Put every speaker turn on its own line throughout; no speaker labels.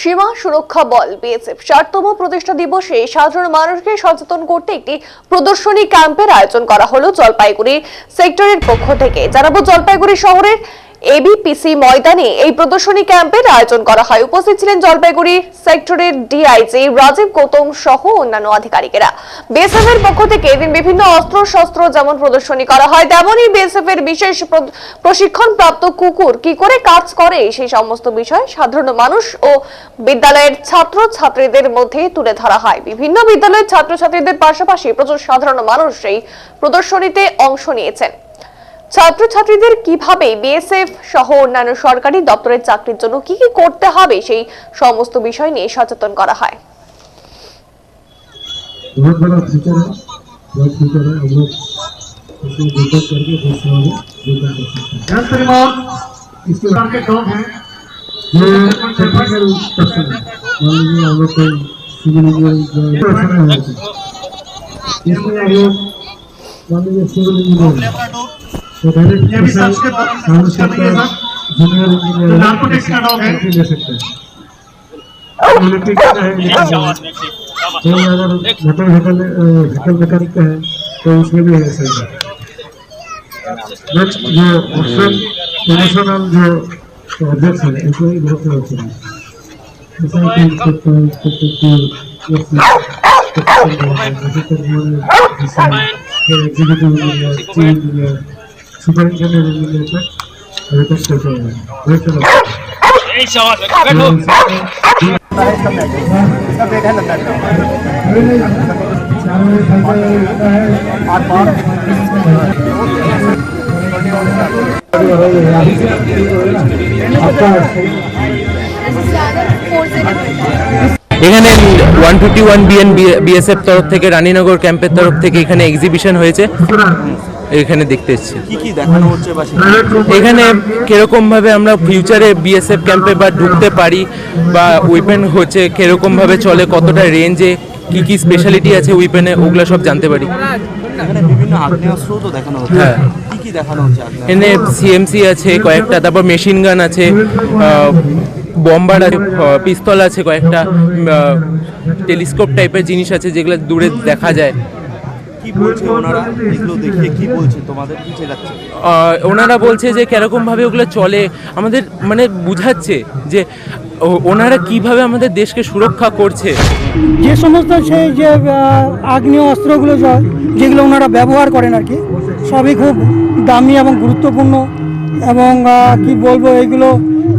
সীমা সুরক্ষা বল, বিএসএফ। ষাটতম প্রতিষ্ঠা দিবসে সাধারণ মানুষকে সচেতন করতে একটি প্রদর্শনী ক্যাম্পের আয়োজন করা হলো জলপাইগুড়ি সেক্টরের পক্ষ থেকে। জানাব জলপাইগুড়ি শহরের এবিপিসি ময়দানে এই প্রদর্শনী ক্যাম্পের আয়োজন করা হয়। উপস্থিত ছিলেন জলপাইগুড়ি সেক্টরের ডিআইজি রাজীব গৌতম সহ অন্যান্য আধিকারিকেরা। বিএসএফ এর পক্ষ থেকে এদিন বিভিন্ন অস্ত্র শস্ত্র যেমন প্রদর্শনী করা হয়, তেমনই বিএসএফ এর বিশেষ প্র- প্রশিক্ষণপ্রাপ্ত কুকুর কি করে কাজ করে, সেই সমস্ত বিষয় সাধারণ মানুষ ও বিদ্যালয়ের ছাত্র ছাত্রীদের মধ্যে তুলে ধরা হয়। বিভিন্ন বিদ্যালয়ের ছাত্রছাত্রীদের পাশাপাশি প্রচুর সাধারণ মানুষ এই প্রদর্শনীতে অংশ নিয়েছেন। ছাত্রছাত্রীদের কিভাবে বিএসএফ সহ অন্যান্য সরকারি দপ্তরের চাকরির জন্য কি কি করতে হবে সেই সমস্ত বিষয় নিয়ে সচেতন করা হয়
बहुत बड़ा फ्यूचर है बहुत फ्यूचर है हम लोग इसको बेहतर करके देश में बेहतर कर सकते हैं
श्रीमान
इसके
सरकार के डॉग हैं
ये टेक्निकल पर्सन है मान लीजिए हम लोग कोई सिविल इंजीनियरिंग पर्सन है इसमें हम लोग मान लीजिए सिविल इंजीनियर तो
ये भी संस्कृत नार्कोटिक्स का डॉग है
ले सकते हैं अगर होटल होटल होटल मैकेनिक का है तो उसमें भी है सही नेक्स्ट जो ऑप्शन प्रोफेशनल जो अध्यक्ष है इनको बहुत ऑप्शन है executive chief inspector inspector executive engineer chief engineer superintendent engineer तक अभी तक सोचा है बहुत सारा
এখানে one fifty one BN BSF তরফ থেকে রানীনগর ক্যাম্পের তরফ থেকে এখানে এক্সিবিশন হয়েছে এখানে দেখতে এসেছি।
কি কি দেখানো হচ্ছে বা
এখানে কীরকম ভাবে আমরা ফিউচারে বিএসএফ ক্যাম্পে বা ঢুকতে পারি বা উইপেন হচ্ছে কীরকম ভাবে চলে কতটা রেঞ্জে কি কি স্পেশালিটি আছে উইপেনে ওগুলো সব জানতে পারি।
এখানে বিভিন্ন আগ্নেয়াস্ত্র তো দেখানো হচ্ছে।
হ্যাঁ।
কি কি দেখানো হচ্ছে
এখানে সিএমসি আছে কয়েকটা তারপর মেশিন গান আছে বম্বার আছে পিস্তল আছে কয়েকটা টেলিস্কোপ টাইপের জিনিস আছে যেগুলো দূরে দেখা যায়।
কি বলছে ওনারা? এগুলো কি বলছে? তোমাদের কি শেখাচ্ছে
ওনারা বলছে যে কীরকম ভাবে ওগুলো চলে। আমাদের মানে বুঝাচ্ছে যে ও- ওনারা কীভাবে আমাদের দেশকে সুরক্ষা করছে।
যে সমস্ত সেই যে আগ্নেয় অস্ত্রগুলো য- যেগুলো ওনারা ব্যবহার করেন আর কি সবই খুব দামি এবং গুরুত্বপূর্ণ এবং কি বলব এইগুলো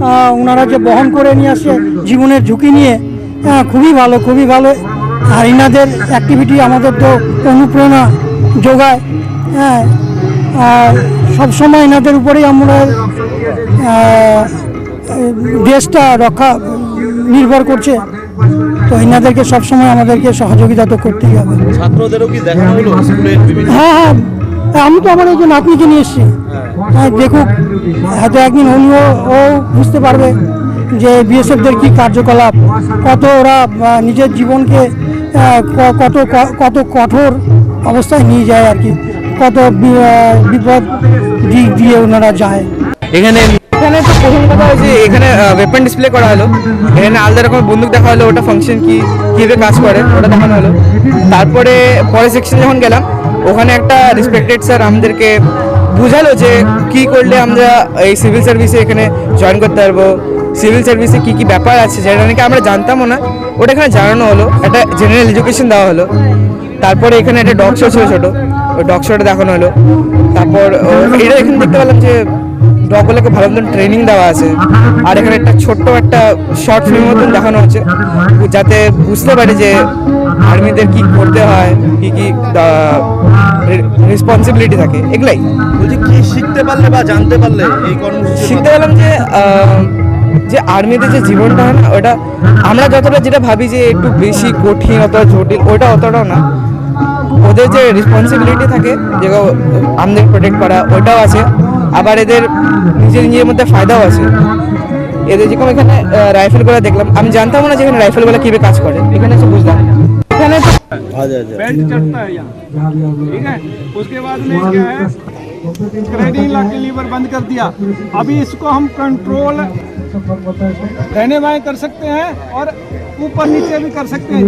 আহ, ওনারা যে বহন করে নিয়ে আসে জীবনের ঝুঁকি নিয়ে খুবই ভালো খুবই ভালো। আর ইনাদের অ্যাক্টিভিটি আমাদের তো অনুপ্রেরণা যোগায় হ্যাঁ। আর সবসময় এনাদের উপরেই আমরা দেশটা রক্ষা নির্ভর করছে। তো এনাদেরকে সবসময় আমাদেরকে সহযোগিতা তো করতেই হবে।
ছাত্রদেরও কি দেখানো হলো
হ্যাঁ হ্যাঁ। আমি তো আমার এই যে নাতনিকে নিয়ে এসেছি হ্যাঁ দেখুক। হয়তো একদিন হলেও ও বুঝতে পারবে। যে বিএসএফদের কি কার্যকলাপ? কত ওরা নিজের জীবনকে কত কত কঠোর অবস্থায় নিয়ে যায় আর কি? কত বিপদ দিক দিয়ে ওনারা যায়।
এখানে
এখানে তো প্রথম কথা হচ্ছে এখানে ওয়েপন ডিসপ্লে করা হলো। এখানে আলাদা রকম বন্দুক দেখা হলো ওটা ফাংশন কি কীভাবে কাজ করে ওটা দেখানো হলো। তারপরে পরের সেকশনে যখন গেলাম ওখানে একটা রেসপেক্টেড স্যার আমাদেরকে বুঝালো যে কি করলে আমরা এই সিভিল সার্ভিসে এখানে জয়েন করতে পারব? সিভিল সার্ভিসে কি কি ব্যাপার আছে যেটা নাকি আমরা জানতামও না। ওটা এখানে জানানো হলো, একটা জেনারেল এডুকেশন দেওয়া হলো। তারপরে এখানে একটা ডগ শো ছিল ছোটো, ওই ডগ শোটা দেখানো হলো। তারপর এটা এখানে দেখতে পেলাম যে ডগগুলোকে ভালো মতন ট্রেনিং দেওয়া আছে। আর এখানে একটা ছোট্ট একটা শর্ট ফিল্ম মতন দেখানো হচ্ছে যাতে বুঝতে পারে যে আর্মিদের কি করতে হয় কি কি রেসপন্সিবিলিটি থাকে এগুলাই।
বলছি কি শিখতে পারলে বা জানতে পারলে এই কর্মসূচি
শিখতে পারলাম যে যে আর্মিতে যে জীবনটা হয় না ওটা আমরা যতটা যেটা ভাবি যে একটু বেশি কঠিন অথবা জটিল ওটা অতটাও না। ওদের যে রেসপন্সিবিলিটি থাকে যেগুলো আমাদের প্রোটেক্ট করা ওটাও আছে। আবার এদের নিজের নিজের মধ্যে ফায়দাও আছে এদের যেরকম এখানে রাইফেলগুলো দেখলাম আমি জানতাম না যে এখানে রাইফেলগুলো কীভাবে কাজ করে এখানে এসে বুঝলাম এখানে তো
আচ্ছা আচ্ছা
बेल्ट चढ़ता है यहाँ ठीक है उसके बाद में क्या है
ग्रेडिंग ला के लीवर बंद कर दिया अभी इसको हम कंट्रोल रहने बाएं कर सकते हैं और ऊपर नीचे भी कर सकते हैं